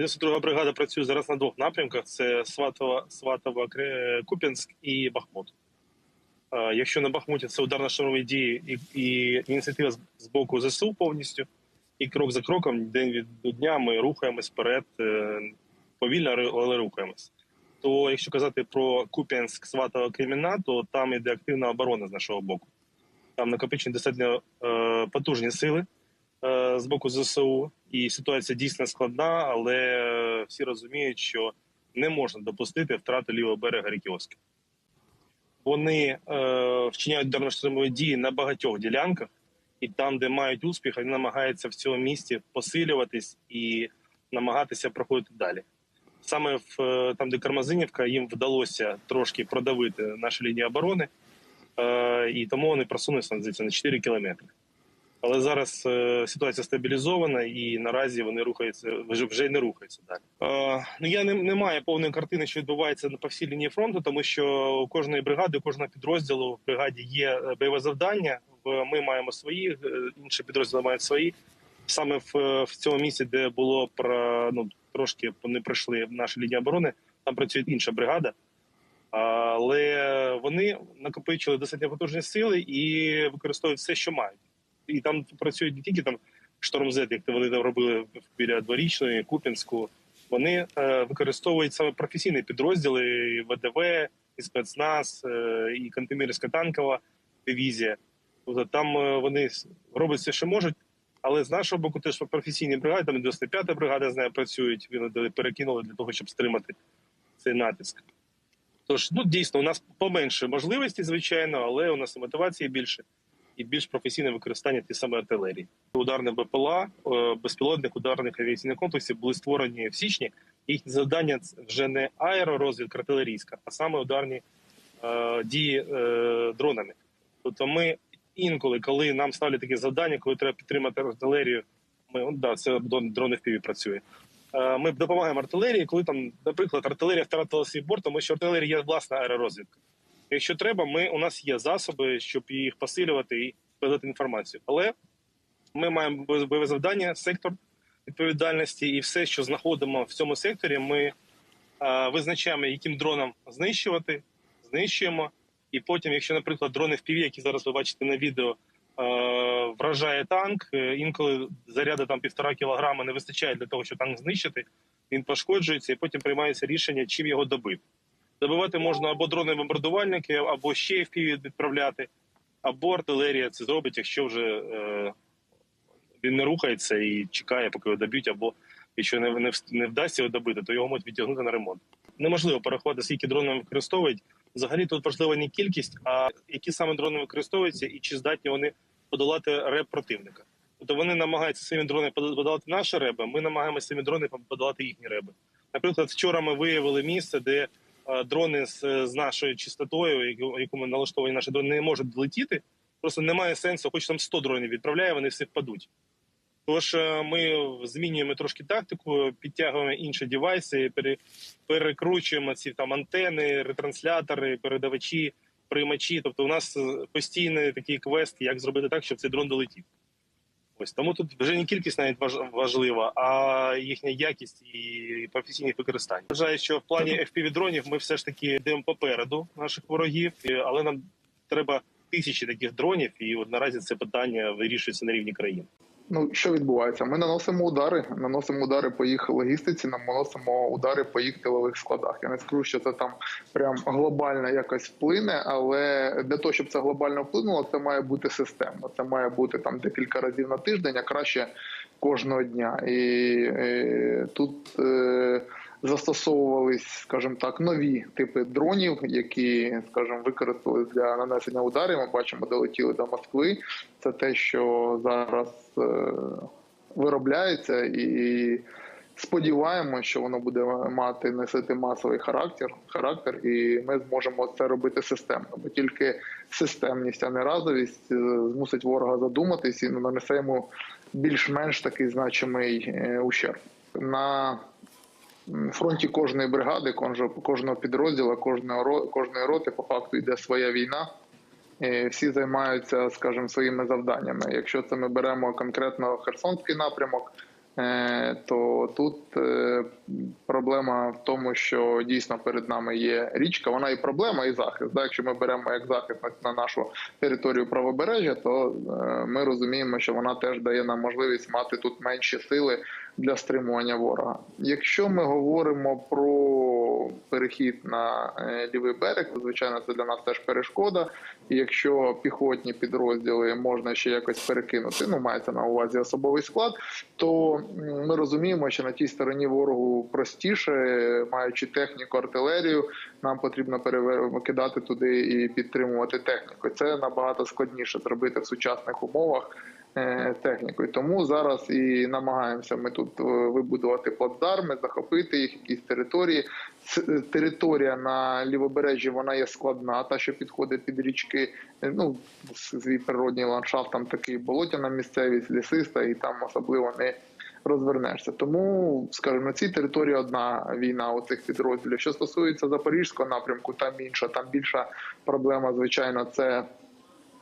92 бригада працює зараз на двох напрямках: це Сватова, Сватова, Куп'янськ і Бахмут. Е, Якщо на Бахмуті це ударно-штурмові дії і, і ініціатива з- з боку ЗСУ повністю, і крок за кроком, день від дня ми рухаємось вперед, е, повільно, але рухаємось. То якщо казати про Куп'янськ, Сватова, Креміна, то там іде активна оборона з нашого боку. Там накопичені достатньо е, потужні сили е, з боку ЗСУ, і ситуація дійсно складна, але е, всі розуміють, що не можна допустити втрати лівого берега ріки Оски. Вони е, вчиняють ударно-штурмові дії на багатьох ділянках, і там, де мають успіх, вони намагаються в цьому місті посилюватись і намагатися проходити далі. Саме в е, там, де Кармазинівка, їм вдалося трошки продавити наші лінії оборони, е, і тому вони просунулися на 4 кілометри. Але зараз е, ситуація стабілізована, і наразі вони рухаються вже вже й не рухаються далі. Е, ну я не, не маю повної картини, що відбувається по всій лінії фронту, тому що у кожної бригади, у кожного підрозділу в бригаді є е, бойове завдання. В- Ми маємо свої, е, інші підрозділи мають свої. Саме в, е, в цьому місці, де було про ну трошки вони пройшли наші лінії оборони, там працює інша бригада. Але вони накопичили достатньо потужні сили і використовують все, що мають і там працюють не тільки там штормзет, як вони там робили біля дворічної, Купінську. Вони е, використовують саме професійні підрозділи і ВДВ, і спецназ, е, і Кантемірська танкова дивізія. Тобто там е, вони роблять все, що можуть. Але з нашого боку, теж професійні бригади, там і 95-та бригада я знаю, працюють. Вони перекинули для того, щоб стримати цей натиск. Тож, ну дійсно, у нас поменше можливості, звичайно, але у нас і мотивації більше і більш професійне використання ті саме артилерії. Ударне БПЛА, е, безпілотних ударних авіаційних комплексів були створені в січні. Їхнє завдання вже не аеророзвідка артилерійська, а саме ударні е, дії е, дронами. Тобто, ми інколи, коли нам ставлять такі завдання, коли треба підтримати артилерію, ми от, да, це дрон- дрони в піві працює. Ми допомагаємо артилерії, коли там, наприклад, артилерія втратила свій борт, тому що артилерія є власна аеророзвідка. Якщо треба, ми у нас є засоби, щоб їх посилювати і передати інформацію. Але ми маємо бойове завдання, сектор відповідальності, і все, що знаходимо в цьому секторі, ми е, визначаємо, яким дроном знищувати, знищуємо. І потім, якщо, наприклад, дрони в піві, які зараз ви бачите на відео, е, вражає танк, е, інколи заряду там півтора кілограма не вистачає для того, щоб танк знищити. Він пошкоджується, і потім приймається рішення, чим його добити. Добивати можна або дрони бомбардувальники, або ще FPV відправляти, або артилерія це зробить, якщо вже е, він не рухається і чекає, поки його доб'ють, або якщо не, не, не вдасться його добити, то його можуть відтягнути на ремонт. Неможливо порахувати, скільки дронів використовують. Взагалі тут важлива не кількість, а які саме дрони використовуються і чи здатні вони подолати реп противника. Тобто вони намагаються своїми дронами подолати наші реби, ми намагаємося своїми дронами подолати їхні реби. Наприклад, вчора ми виявили місце, де дрони з, з нашою чистотою, яку, ми налаштовані наші дрони, не можуть долетіти. Просто немає сенсу, хоч там 100 дронів відправляє, вони всі впадуть. Тож е, ми змінюємо трошки тактику, підтягуємо інші девайси, перекручуємо ці там антени, ретранслятори, передавачі, приймачі. Тобто, у нас е, постійний такий квест, як зробити так, щоб цей дрон долетів. Ось тому тут вже не кількість навіть важ- важлива, а їхня якість і професійне використання. Вважаю, що в плані fpv дронів ми все ж таки йдемо попереду наших ворогів, але нам треба тисячі таких дронів, і от наразі це питання вирішується на рівні країни. Ну що відбувається? Ми наносимо удари, наносимо удари по їх логістиці, наносимо удари по їх тилових складах. Я не скажу, що це там прям глобально якось вплине, але для того, щоб це глобально вплинуло, це має бути системно. Це має бути там декілька разів на тиждень, а краще кожного дня. І, і тут е, застосовувались, скажімо так, нові типи дронів, які, скажімо, використали для нанесення ударів. Ми бачимо, долетіли до Москви. Це те, що зараз е, виробляється, і сподіваємося, що воно буде мати носити масовий характер, характер, і ми зможемо це робити системно. Бо тільки системність, а не разовість, е, змусить ворога задуматись і нанесе йому більш-менш такий значимий е, ущерб. На фронті кожної бригади, кожного кожного підрозділу, кожного кожної роти по факту йде своя війна. Всі займаються, скажімо, своїми завданнями. Якщо це ми беремо конкретно Херсонський напрямок, е, то тут е, проблема в тому, що дійсно перед нами є річка. Вона і проблема, і захист. Якщо ми беремо як захист на- на нашу територію правобережжя, то е, ми розуміємо, що вона теж дає нам можливість мати тут менші сили для стримування ворога. Якщо ми говоримо про перехід на е, лівий берег, то звичайно це для нас теж перешкода. І якщо піхотні підрозділи можна ще якось перекинути, ну мається на увазі особовий склад, то ми розуміємо, що на тій стороні ворогу простіше, маючи техніку, артилерію, нам потрібно викидати туди і підтримувати техніку. Це набагато складніше зробити в сучасних умовах технікою. Тому зараз і намагаємося ми тут е, вибудувати плацдарми, захопити їх, якісь території. Е, Територія на лівобережжі вона є складна, та що підходить під річки. Е, Ну свій природній ландшафт там такий болотяна місцевість, лісиста, і там особливо не розвернешся. Тому, скажімо, на цій території одна війна у цих підрозділів. Що стосується запорізького напрямку, там інша, там більша проблема, звичайно, це.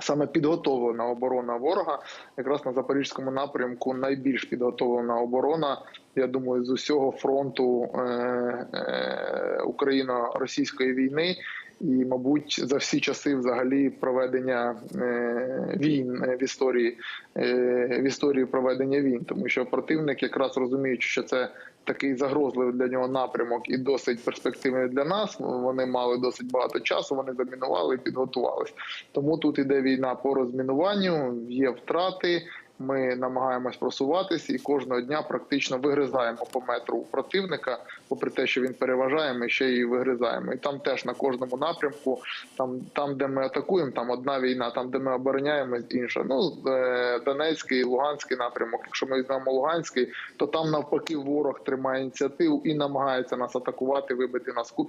Саме підготовлена оборона ворога, якраз на запорізькому напрямку найбільш підготовлена оборона. Я думаю, з усього фронту е, е, Україно-російської війни, і, мабуть, за всі часи взагалі проведення е, війн е, в історії е, в історії проведення війн, тому що противник, якраз розуміючи, що це такий загрозливий для нього напрямок і досить перспективний для нас. Вони мали досить багато часу. Вони замінували і підготувалися. Тому тут іде війна по розмінуванню, є втрати. Ми намагаємось просуватись і кожного дня практично вигризаємо по метру противника, попри те, що він переважає, ми ще й вигризаємо. І там теж на кожному напрямку, там, там де ми атакуємо, там одна війна, там де ми обороняємось, інша. Ну е, Донецький, Луганський напрямок. Якщо ми візьмемо Луганський, то там навпаки ворог тримає ініціативу і намагається нас атакувати, вибити нас в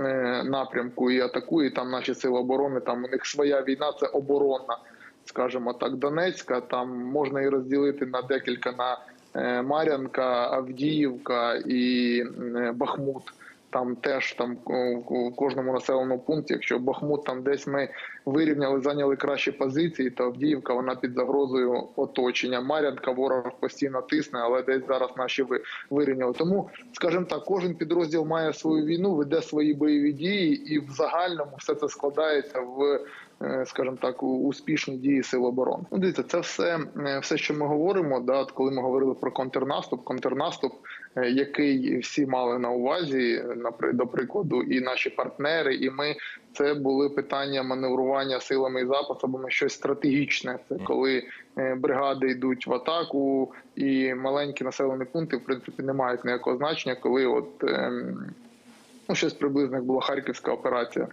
е, напрямку і атакує. Там наші сили оборони. Там у них своя війна, це оборонна скажімо так, Донецька. Там можна і розділити на декілька на е, Мар'янка, Авдіївка і е, Бахмут. Там теж там в кожному населеному пункті, якщо Бахмут там десь ми вирівняли, зайняли кращі позиції, то Авдіївка вона під загрозою оточення. Мар'янка ворог постійно тисне, але десь зараз наші ви вирівняли. Тому, скажімо так, кожен підрозділ має свою війну, веде свої бойові дії, і в загальному все це складається в скажімо так, успішні дії сил оборони. Ну, дивіться, це все, е, все, що ми говоримо. Да, от коли ми говорили про контрнаступ, контрнаступ, е, який всі мали на увазі, до прикладу, і наші партнери, і ми. Це були питання маневрування силами і запасами, щось стратегічне. Це коли е, бригади йдуть в атаку, і маленькі населені пункти, в принципі, не мають ніякого значення, коли от ем, ну, щось приблизно як була харківська операція.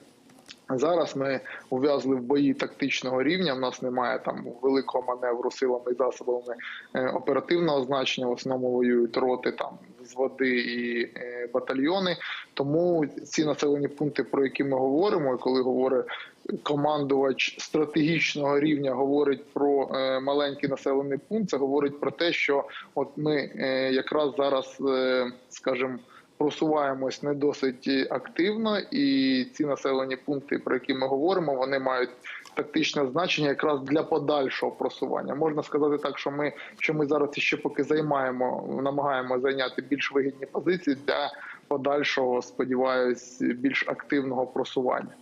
Зараз ми ув'язли в бої тактичного рівня. В нас немає там великого маневру силами і засобами е, оперативного значення. В основному воюють роти там з води і е, батальйони. Тому ці населені пункти, про які ми говоримо, і коли говорить командувач стратегічного рівня, говорить про е, маленький населений пункт, це говорить про те, що от ми якраз зараз, скажімо, просуваємось не досить активно, і ці населені пункти, про які ми говоримо, вони мають тактичне значення якраз для подальшого просування. Можна сказати так, що ми що ми зараз ще поки займаємо, намагаємо зайняти більш вигідні позиції для подальшого, сподіваюсь, більш активного просування.